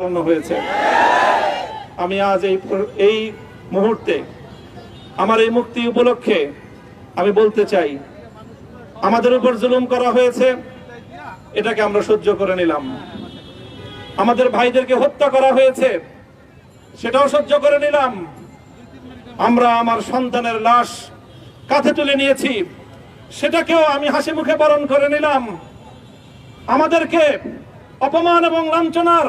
হয়েছে। আমি আজ এই এই মুহূর্তে আমার এই মুক্তি উপলক্ষে আমি বলতে চাই, আমাদের উপর জুলুম করা হয়েছে, এটাকে আমরা সহ্য করে নিলাম। আমাদের ভাইদেরকে হত্যা করা হয়েছে, সেটাও সহ্য করে নিলাম। আমরা আমার সন্তানের লাশ কাঁধে তুলে নিয়েছি, সেটাকেও আমি হাসি মুখে বরণ করে নিলাম। আমাদেরকে অপমান এবং লাঞ্ছনার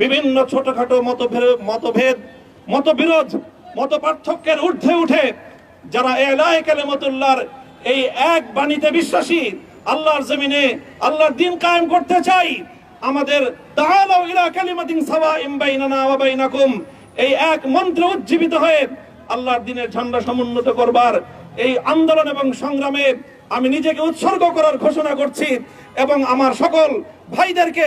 বিভিন্ন ছোটখাটো মতভেদ মতভেদ, মতবিরোধ মত পার্থক্যের ঊর্ধ্বে উঠে যারা এলায় কালেমতুল্লাহর এই এক বাণীতে বিশ্বাসী, আল্লাহর জমিনে আল্লাহর দিন কায়েম করতে চাই, আমাদের তাআলাউ ইলা কালিমাতিন সাওয়াইম বাইনানা ওয়া বাইনাকুম, এই এক মন্ত্রে উজ্জীবিত হয়ে আল্লাহর দিনের ঝান্ডা সমুন্নত করবার এই আন্দোলন এবং সংগ্রামে আমি নিজেকে উৎসর্গ করার ঘোষণা করছি এবং আমার সকল ভাইদেরকে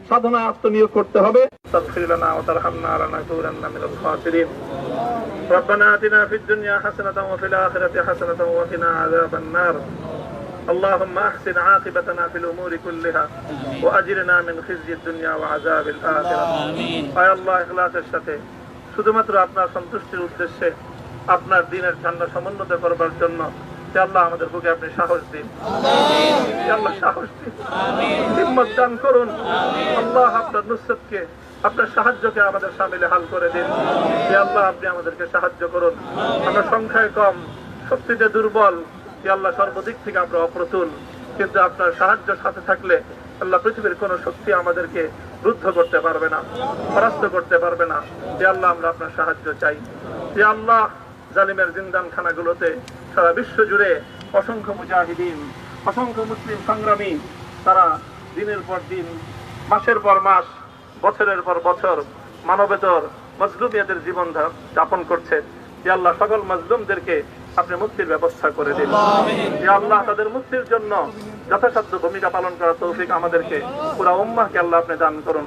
সাধনা আত্মনিয়োগ করতে হবে তাগফির লানা ওয়া তারহামনা লানাকুনান্না মিনাল খাসিরিন ربنا آتنا في الدنيا حسنة وفي الآخرة حسنة وقنا عذاب النار اللهم أحسن عاقبتنا في الأمور كلها وأجرنا من خزي الدنيا وعذاب الآخرة আয় আল্লাহ ইখলাসের সাথে শুধুমাত্র আপনার সন্তুষ্টির উদ্দেশ্যে আপনার দিনের ঝান্ডা সমুন্নত করবার জন্য যে আল্লাহ আমাদের বুকে আপনি সাহস দিন যে আল্লাহ সাহস দিন হিম্মত দান করুন। আল্লাহ আপনার নুসরতকে, আপনার সাহায্যকে আমাদের সামিলে হাল করে দিন। যে আল্লাহ, আপনি আমাদেরকে সাহায্য করুন। আমরা সংখ্যায় কম, শক্তিতে দুর্বল। যে আল্লাহ, সর্বদিক থেকে আমরা অপ্রতুল। কিন্তু আপনার সাহায্য সাথে থাকলে আল্লাহ পৃথিবীর কোন শক্তি আমাদেরকে রুদ্ধ করতে পারবে না, পরাস্ত করতে পারবে না। যে আল্লাহ, আমরা আপনার সাহায্য চাই। যে আল্লাহ, জালিমের জিন্দান খানাগুলোতে সারা বিশ্ব জুড়ে অসংখ্য মুজাহিদিন, অসংখ্য মুসলিম সংগ্রামী, তারা দিনের পর দিন, মাসের পর মাস, বছরের পর বছর মানবেতর মজলুমিয়াদের জীবন যাপন করছে। যে আল্লাহ সকল মজলুমদেরকে আপনি মুক্তির ব্যবস্থা করে দিন। যে আল্লাহ তাদের মুক্তির জন্য যথাসাধ্য ভূমিকা পালন করার তৌফিক আমাদেরকে পুরা উম্মাহকে আল্লাহ আপনি দান করুন।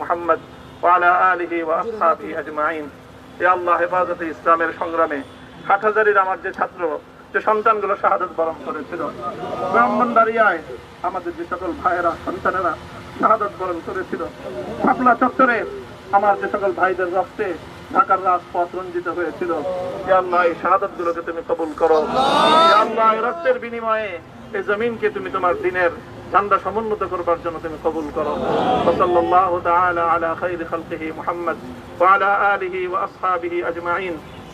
মুহাম্মদ আজমাইন। আল্লাহ হেফাজতে ইসলামের সংগ্রামে হাটহাজারির আমার যে ছাত্র যে সন্তানগুলো শাহাদত বরণ করেছিল ব্রাহ্মণবাড়িয়ায় আমাদের যে সকল ভাইয়েরা, সন্তানেরা শাহাদত বরণ করেছিল, শাপলা চত্বরে আমার যে সকল ভাইদের রক্তে ঢাকার রাজপথ রঞ্জিত হয়েছিল। আল্লাহ, এই শাহাদত গুলোকে তুমি কবুল করো। আল্লাহ রক্তের বিনিময়ে এই জমিনকে তুমি তোমার দিনের ঝান্ডা সমুন্নত করবার জন্য তুমি কবুল করো। সাল্লাল্লাহু তাআলা আলা খাইরি খালকিহি মুহাম্মদ ওয়া আলা আলিহি ওয়া আজমাইন।